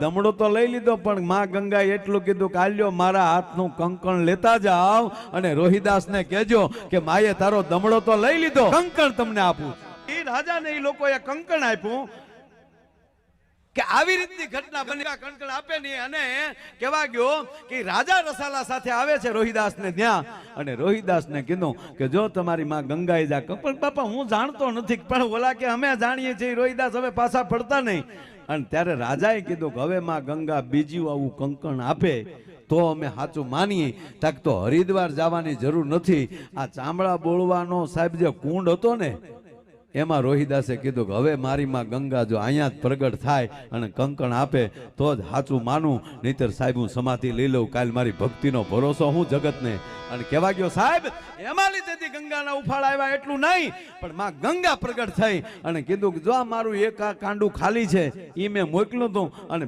દમડો તો લઈ લીધો, પણ માં ગંગા એટલું કીધું કાલ્યો મારા હાથનું કંકણ લેતા જાઓ. અને રોહિદાસને કહેજો કે, માએ તારો દમડો તો લઈ લીધો, કંકણ તમને આપું એ રાજાને એ લોકોએ કંકણ આપ્યું કે, આવી રીતની ઘટના બની કંકણ આપે નહીં. અને કહેવા ગયો કે, રાજા રસાલા સાથે આવે છે રોહિદાસને ત્યાં. અને રોહિદાસને કીધું કે, જો તમારી માં ગંગાએ જા પણ બાપા, હું જાણતો નથી, પણ ઓલા કે અમે જાણીએ છીએ, રોહિદાસ હવે પાછા પડતા નહીં. અને ત્યારે રાજાએ કીધું કે હવે માં ગંગા બીજું આવું કંકણ આપે, તો અમે સાચું માનીએ. તક તો હરિદ્વાર જવાની જરૂર નથી. આ ચામડા બોળવાનો સાહેબ જે કુંડ હતો ને એમાં રોહિદાસે કીધું કે હવે મારી માં ગંગા જો અહીંયા જ પ્રગટ થાય અને કંકણ આપે, તો જ સાચું માનું. નહીતર સાહેબ, હું સમાધિ લઈ લઉં. કાલ મારી ભક્તિનો ભરોસો હું જગતને. અને કહેવા ગયો સાહેબ? એમાં લીધેથી ગંગાના ઉફાળ આવ્યા એટલું નહીં, પણ માં ગંગા પ્રગટ થઈ અને કીધું કે જો મારું એક આ કાંડું ખાલી છે એ મેં મોકલ્યું હતું અને